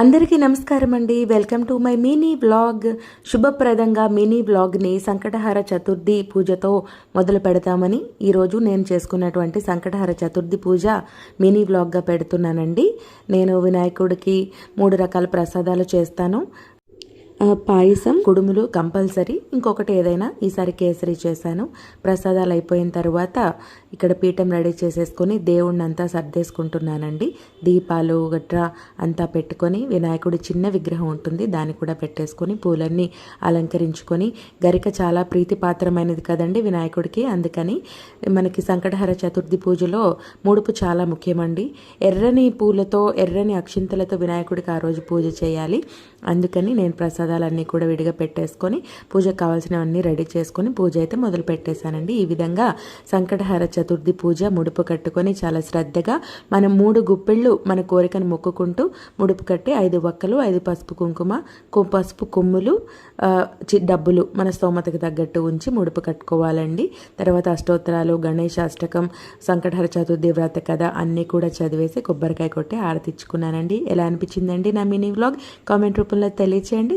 అందరికీ నమస్కారం అండి. Welcome to my mini vlog. శుభప్రదంగా మినీ వ్లాగ్ని సంకటహార చతుర్థి పూజతో మొదలు పెడతామని ఈరోజు నేను చేసుకున్నటువంటి సంకటహార చతుర్థి పూజ మినీ వ్లాగ్గా పెడుతున్నానండి. నేను వినాయకుడికి మూడు రకాల ప్రసాదాలు చేస్తాను. పాయసం. కుడుములు కంపల్సరీ. ఇంకొకటి ఏదైనా ఈసారి కేసరి చేశాను. ప్రసాదాలు అయిపోయిన తర్వాత ఇక్కడ పీఠం రెడీ చేసేసుకొని దేవుణ్ణి అంతా సర్దేసుకుంటున్నానండి. దీపాలు గట్రా అంతా పెట్టుకొని వినాయకుడి చిన్న విగ్రహం ఉంటుంది. దాన్ని కూడా పెట్టేసుకొని పూలన్నీ అలంకరించుకొని గరిక చాలా ప్రీతిపాత్రమైనది కదండి వినాయకుడికి. అందుకని మనకి సంకటహర చతుర్థి పూజలో ముడుపు చాలా ముఖ్యమండి. ఎర్రని పూలతో ఎర్రని అక్షింతలతో వినాయకుడికి ఆ రోజు పూజ చేయాలి. అందుకని నేను ప్రసాదాలన్నీ కూడా విడిగా పెట్టేసుకొని పూజకు కావాల్సినవన్నీ రెడీ చేసుకొని పూజ అయితే మొదలు పెట్టేశానండి. ఈ విధంగా సంకటహర చతుర్థి పూజ ముడుపు కట్టుకొని చాలా శ్రద్ధగా మనం మూడు గుప్పిళ్ళు మన కోరికను మొక్కుకుంటూ ముడుపు కట్టి ఐదు వక్కలు ఐదు పసుపు కుంకుమ పసుపు కొమ్ములు చి- డబ్బులు మన స్తోమతకు తగ్గట్టు ఉంచి ముడుపు కట్టుకోవాలండి. తర్వాత అష్టోత్తరాలు గణేష్ అష్టకం సంకటహర చతుర్థి వ్రత కథ అన్నీ కూడా చదివేసి కొబ్బరికాయ కొట్టి ఆరతిచ్చుకున్నానండి. ఎలా అనిపించిందండి నా మినీ వ్లాగ్? కామెంట్ రూపంలో తెలియచేయండి.